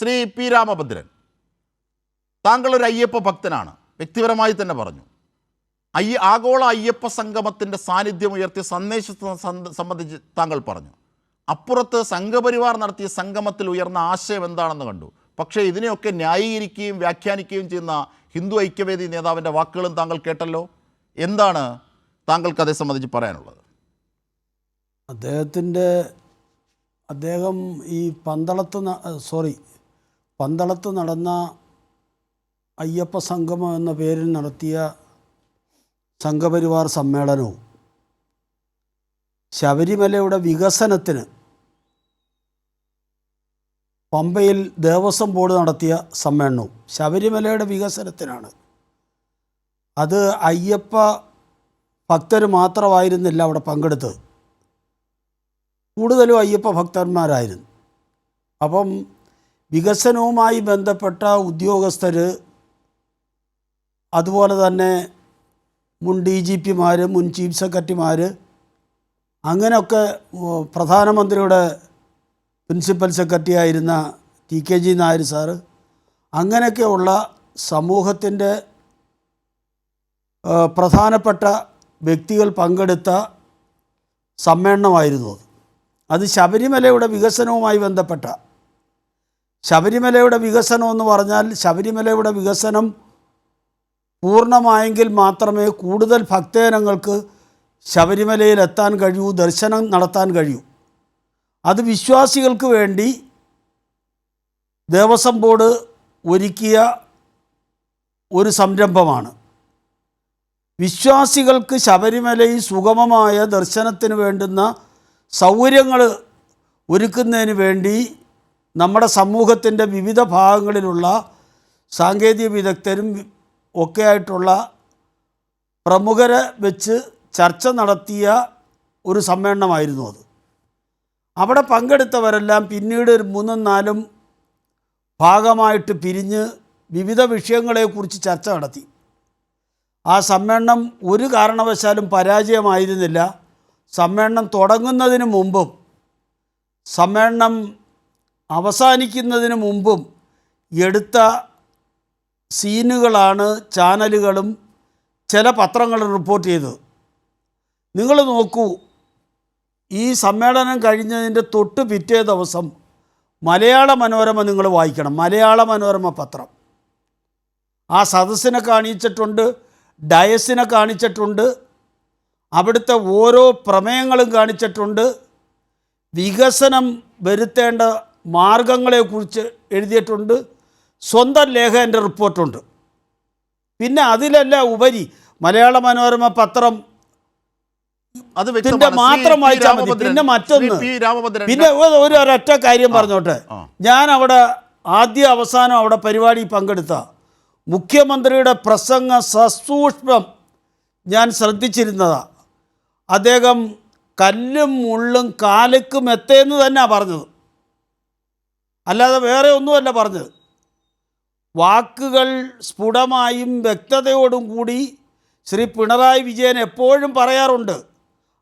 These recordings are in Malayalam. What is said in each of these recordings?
ശ്രീ പി രാമഭദ്രൻ താങ്കൾ ഒരു അയ്യപ്പ ഭക്തനാണ്. വ്യക്തിപരമായി തന്നെ പറഞ്ഞു. അയ്യ ആഗോള അയ്യപ്പ സംഗമത്തിന്റെ സാന്നിധ്യം ഉയർത്തിയ സന്ദേശത്തെ സംബന്ധിച്ച് താങ്കൾ പറഞ്ഞു. അപ്പുറത്ത് സംഘപരിവാർ നടത്തിയ സംഗമത്തിൽ ഉയർന്ന ആശയം എന്താണെന്ന് കണ്ടു. പക്ഷേ ഇതിനെയൊക്കെ ന്യായീകരിക്കുകയും വ്യാഖ്യാനിക്കുകയും ചെയ്യുന്ന ഹിന്ദു ഐക്യവേദി നേതാവിന്റെ വാക്കുകളും താങ്കൾ കേട്ടല്ലോ? എന്താണ് താങ്കൾക്ക് അതേ സംബന്ധിച്ച് പറയാനുള്ളത്? അദ്ദേഹത്തിന്റെ അദ്ദേഹം ഈ പന്തളത്ത് സോറി പന്തളത്ത് നടന്ന അയ്യപ്പ സംഗമം എന്ന പേരിൽ നടത്തിയ സംഘപരിവാർ സമ്മേളനവും ശബരിമലയുടെ വികസനത്തിന് പമ്പയിൽ ദേവസ്വം ബോർഡ് നടത്തിയ സമ്മേളനവും ശബരിമലയുടെ വികസനത്തിനാണ്. അത് അയ്യപ്പ ഭക്തർ മാത്രമായിരുന്നില്ല അവിടെ പങ്കെടുത്തത്. കൂടുതലും അയ്യപ്പ ഭക്തന്മാരായിരുന്നു. അപ്പം വികസനവുമായി ബന്ധപ്പെട്ട ഉദ്യോഗസ്ഥർ അതുപോലെ തന്നെ മുൻ ഡി ജി പിമാർ മുൻ ചീഫ് സെക്രട്ടറിമാർ അങ്ങനെയൊക്കെ പ്രധാനമന്ത്രിയുടെ പ്രിൻസിപ്പൽ സെക്രട്ടറി ആയിരുന്ന T K G Nair sir അങ്ങനെയൊക്കെയുള്ള സമൂഹത്തിന്റെ പ്രധാനപ്പെട്ട വ്യക്തികൾ പങ്കെടുത്ത സമ്മേളനമായിരുന്നു അത് ശബരിമലയുടെ വികസനവുമായി ബന്ധപ്പെട്ട ശബരിമലയുടെ വികസനം എന്ന് പറഞ്ഞാൽ ശബരിമലയുടെ വികസനം പൂർണമായെങ്കിൽ മാത്രമേ കൂടുതൽ ഭക്തജനങ്ങൾക്ക് ശബരിമലയിൽ എത്താൻ കഴിയൂ ദർശനം നടത്താൻ കഴിയൂ. അത് വിശ്വാസികൾക്ക് വേണ്ടി ദേവസ്വം ബോർഡ് ഒരുക്കിയ ഒരു സംരംഭമാണ്. വിശ്വാസികൾക്ക് ശബരിമലയിൽ സുഗമമായ ദർശനത്തിന് വേണ്ടുന്ന സൗകര്യങ്ങൾ ഒരുക്കുന്നതിന് വേണ്ടി നമ്മുടെ സമൂഹത്തിന്റെ വിവിധ ഭാഗങ്ങളിലുള്ള സാങ്കേതിക വിദഗ്ധരും ഒക്കെയായിട്ടുള്ള പ്രമുഖരെ വെച്ച് ചർച്ച നടത്തിയ ഒരു സമ്മേളനമായിരുന്നു അത്. അവിടെ പങ്കെടുത്തവരെല്ലാം പിന്നീട് ഒരു മൂന്നും നാലും ഭാഗമായിട്ട് പിരിഞ്ഞ് വിവിധ വിഷയങ്ങളെക്കുറിച്ച് ചർച്ച നടത്തി. ആ സമ്മേളനം ഒരു കാരണവശാലും പരാജയമായിരുന്നില്ല. സമ്മേളനം തുടങ്ങുന്നതിന് മുമ്പും സമ്മേളനം അവസാനിക്കുന്നതിന് മുമ്പും എടുത്ത സീനുകളാണ് ചാനലുകളും ചില പത്രങ്ങളും റിപ്പോർട്ട് ചെയ്തത്. നിങ്ങൾ നോക്കൂ ഈ സമ്മേളനം കഴിഞ്ഞതിന്റെ തൊട്ട് പിറ്റേ ദിവസം മലയാള മനോരമ നിങ്ങൾ വായിക്കണം. മലയാള മനോരമ പത്രം. ആ സദസ്സിനെ കാണിച്ചിട്ടുണ്ട് ഡയസിനെ കാണിച്ചിട്ടുണ്ട് അവിടുത്തെ ഓരോ പ്രമേയങ്ങളും കാണിച്ചിട്ടുണ്ട്. വികസനം വരുത്തേണ്ട മാർഗങ്ങളെക്കുറിച്ച് എഴുതിയിട്ടുണ്ട്. സ്വന്തം ലേഖകന്റെ റിപ്പോർട്ടുണ്ട്. പിന്നെ അതിലല്ല ഉപരി മലയാള മനോരമ പത്രം അത് മാത്രം വായിച്ചാൽ മതി. പിന്നെ മറ്റൊന്ന് പിന്നെ ഒരു- ഒരു ഒരൊറ്റ കാര്യം പറഞ്ഞോട്ടെ. ഞാൻ അവിടെ ആദ്യ അവസാനം അവിടെ പരിപാടി പങ്കെടുത്ത മുഖ്യമന്ത്രിയുടെ പ്രസംഗ സസൂക്ഷ്മം ഞാൻ ശ്രദ്ധിച്ചിരുന്നതാ. അദ്ദേഹം കല്ലും മുള്ളും കാലക്കും എത്തേന്ന് തന്നെയാണ് പറഞ്ഞത്. അല്ലാതെ വേറെ ഒന്നുമല്ല പറഞ്ഞത്. വാക്കുകൾ സ്ഫുടമായും വ്യക്തതയോടും കൂടി ശ്രീ പിണറായി വിജയൻ എപ്പോഴും പറയാറുണ്ട്.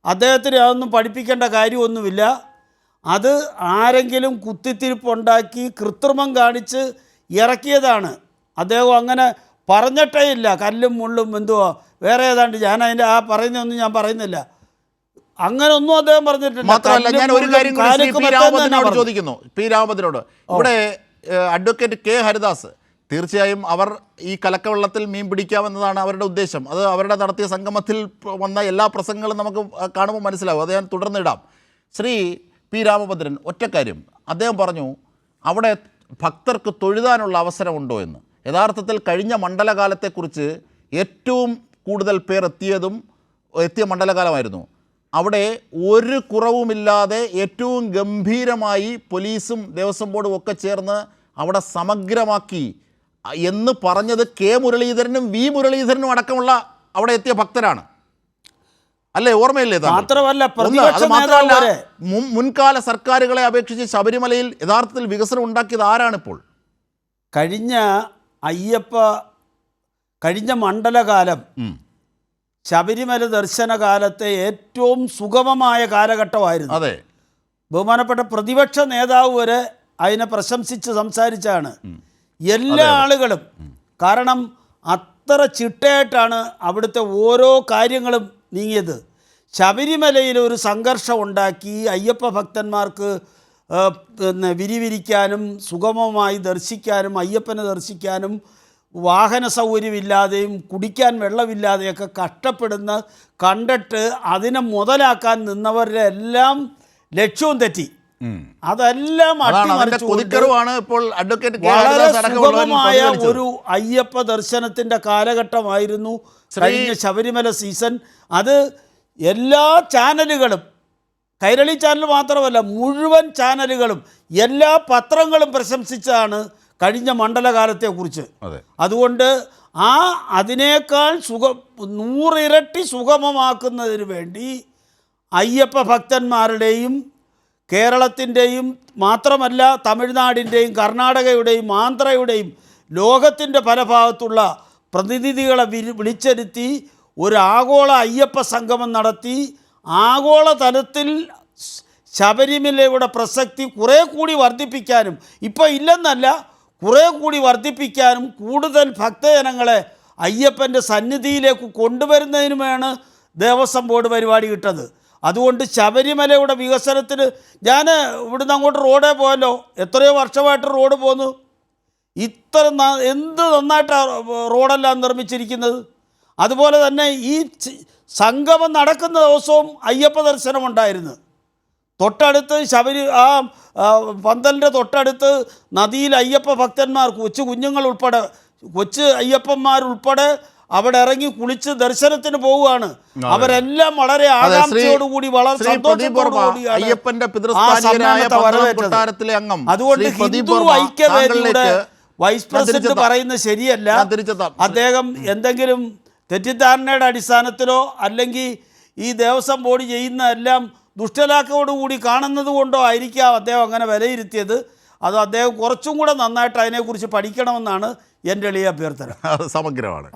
അദ്ദേഹത്തിന് അതൊന്നും പഠിപ്പിക്കേണ്ട കാര്യമൊന്നുമില്ല. അത് ആരെങ്കിലും കുത്തിത്തിരിപ്പുണ്ടാക്കി കൃത്രിമം കാണിച്ച് ഇറക്കിയതാണ്. അദ്ദേഹം അങ്ങനെ പറഞ്ഞിട്ടേ ഇല്ല. കല്ലും മുള്ളും എന്തുവാ? വേറെ ഏതാണ്ട് ഞാൻ അതിന്റെ ആ പറയുന്നതൊന്നും ഞാൻ പറയുന്നില്ല. അങ്ങനെ ഒന്നും അദ്ദേഹം പറഞ്ഞിട്ടില്ല. മാത്രമല്ല ഞാൻ ഒരു കാര്യം പി. ചോദിക്കുന്നു. പി രാമത്തിനോട് ഇവിടെ അഡ്വക്കേറ്റ് കെ ഹരിദാസ് തീർച്ചയായും അവർ ഈ കലക്കവെള്ളത്തിൽ മീൻ പിടിക്കാമെന്നതാണ് അവരുടെ ഉദ്ദേശം. അത് അവരുടെ നടത്തിയ സംഗമത്തിൽ വന്ന എല്ലാ പ്രസംഗങ്ങളും നമുക്ക് കാണുമ്പോൾ മനസ്സിലാവും. അത് ഞാൻ തുടർന്നിടാം. ശ്രീ പി രാമഭദ്രൻ ഒറ്റക്കാര്യം അദ്ദേഹം പറഞ്ഞു അവിടെ ഭക്തർക്ക് തൊഴുതാനുള്ള അവസരമുണ്ടോ എന്ന്. യഥാർത്ഥത്തിൽ കഴിഞ്ഞ മണ്ഡലകാലത്തെക്കുറിച്ച് ഏറ്റവും കൂടുതൽ പേർ എത്തിയതും എത്തിയ മണ്ഡലകാലമായിരുന്നു. അവിടെ ഒരു കുറവുമില്ലാതെ ഏറ്റവും ഗംഭീരമായി പോലീസും ദേവസ്വം ബോർഡും ഒക്കെ ചേർന്ന് അവിടെ സമഗ്രമാക്കി എന്ന് പറഞ്ഞത് കെ മുരളീധരനും വി മുരളീധരനും അടക്കമുള്ള അവിടെ എത്തിയ ഭക്തരാണ് അല്ലേ ഓർമ്മയില്ലേ? മാത്രമല്ല അത് മുൻകാല സർക്കാരുകളെ അപേക്ഷിച്ച് ശബരിമലയിൽ യഥാർത്ഥത്തിൽ വികസനം ഉണ്ടാക്കിയത് ആരാണിപ്പോൾ കഴിഞ്ഞ അയ്യപ്പ കഴിഞ്ഞ മണ്ഡലകാലം. ശബരിമല ദർശന കാലത്തെ ഏറ്റവും സുഗമമായ കാലഘട്ടമായിരുന്നു. അതെ. ബഹുമാനപ്പെട്ട പ്രതിപക്ഷ നേതാവ് വരെ അതിനെ പ്രശംസിച്ച് സംസാരിച്ചാണ്. എല്ലാ ആളുകളും കാരണം അത്ര ചിട്ടയായിട്ടാണ് അവിടുത്തെ ഓരോ കാര്യങ്ങളും നീങ്ങിയത്. ശബരിമലയിൽ ഒരു സംഘർഷം ഉണ്ടാക്കി അയ്യപ്പ ഭക്തന്മാർക്ക് പിന്നെ വിരിവിരിക്കാനും സുഗമമായി ദർശിക്കാനും അയ്യപ്പനെ ദർശിക്കാനും വാഹന സൗകര്യമില്ലാതെയും കുടിക്കാൻ വെള്ളമില്ലാതെയൊക്കെ കഷ്ടപ്പെടുന്ന കണ്ടിട്ട് അതിനെ മുതലാക്കാൻ നിന്നവരുടെ എല്ലാം ലക്ഷ്യവും തെറ്റി. അതെല്ലാം ഇപ്പോൾ അഡ്വക്കേറ്റ് വളരെ സുഗമമായ ഒരു അയ്യപ്പ ദർശനത്തിന്റെ കാലഘട്ടമായിരുന്നു കഴിഞ്ഞ ശബരിമല സീസൺ. അത് എല്ലാ ചാനലുകളും കൈരളി ചാനൽ മാത്രമല്ല മുഴുവൻ ചാനലുകളും എല്ലാ പത്രങ്ങളും പ്രശംസിച്ചതാണ് കഴിഞ്ഞ മണ്ഡലകാലത്തെക്കുറിച്ച്. അതെ. അതുകൊണ്ട് ആ അതിനേക്കാൾ സുഖ നൂറിരട്ടി സുഗമമാക്കുന്നതിന് വേണ്ടി അയ്യപ്പ ഭക്തന്മാരുടെയും കേരളത്തിന്റെയും മാത്രമല്ല തമിഴ്നാടിന്റെയും കർണാടകയുടെയും ആന്ധ്രയുടെയും ലോകത്തിന്റെ പല ഭാഗത്തുള്ള പ്രതിനിധികളെ വിളിച്ചിരുത്തി ഒരു ആഗോള അയ്യപ്പ സംഗമം നടത്തി. ആഗോള തലത്തിൽ ശബരിമലയുടെ പ്രസക്തി കുറേ കൂടി വർദ്ധിപ്പിക്കാനും. ഇപ്പോൾ ഇല്ലെന്നല്ല കുറേ കൂടി വർദ്ധിപ്പിക്കാനും കൂടുതൽ ഭക്തജനങ്ങളെ അയ്യപ്പന്റെ സന്നിധിയിലേക്ക് കൊണ്ടുവരുന്നതിനുമാണ് ദേവസ്വം ബോർഡ് പരിപാടി ഇട്ടത്. അതുകൊണ്ട് ശബരിമലയുടെ വികസനത്തിന് ഞാൻ ഇവിടുന്ന് അങ്ങോട്ട് റോഡേ പോയല്ലോ. എത്രയോ വർഷമായിട്ട് റോഡ് പോന്നു. ഇത്ര എന്ത് നന്നായിട്ടാണ് റോഡെല്ലാം നിർമ്മിച്ചിരിക്കുന്നത്? അതുപോലെ തന്നെ ഈ സംഗമം നടക്കുന്ന ദിവസവും അയ്യപ്പ ദർശനമുണ്ടായിരുന്നു. തൊട്ടടുത്ത് ശബരി ആ പന്തലിന്റെ തൊട്ടടുത്ത് നദിയിൽ അയ്യപ്പ ഭക്തന്മാർ കൊച്ചു കുഞ്ഞുങ്ങൾ ഉൾപ്പെടെ കൊച്ചു അയ്യപ്പന്മാരുൾപ്പെടെ അവിടെ ഇറങ്ങി കുളിച്ച് ദർശനത്തിന് പോവുകയാണ്. അവരെല്ലാം വളരെ ആകാംക്ഷയോടുകൂടി വളരെ അയ്യപ്പന്റെ അംഗം. അതുകൊണ്ട് ഹിന്ദു ഐക്യവേദിയുടെ വൈസ് പ്രസിഡന്റ് പറയുന്നത് ശരിയല്ല. അദ്ദേഹം എന്തെങ്കിലും തെറ്റിദ്ധാരണയുടെ അടിസ്ഥാനത്തിലോ അല്ലെങ്കിൽ ഈ ദേവസ്വം ബോർഡ് ചെയ്യുന്ന എല്ലാം ദുഷ്ടലാക്കോടുകൂടി കാണുന്നത് കൊണ്ടോ ആയിരിക്കാം അദ്ദേഹം അങ്ങനെ വിലയിരുത്തിയത്. അത് അദ്ദേഹം കുറച്ചും കൂടെ നന്നായിട്ട് അതിനെക്കുറിച്ച് പഠിക്കണമെന്നാണ് എന്റെ എളിയ അഭ്യർത്ഥന. സമഗ്രമാണ്.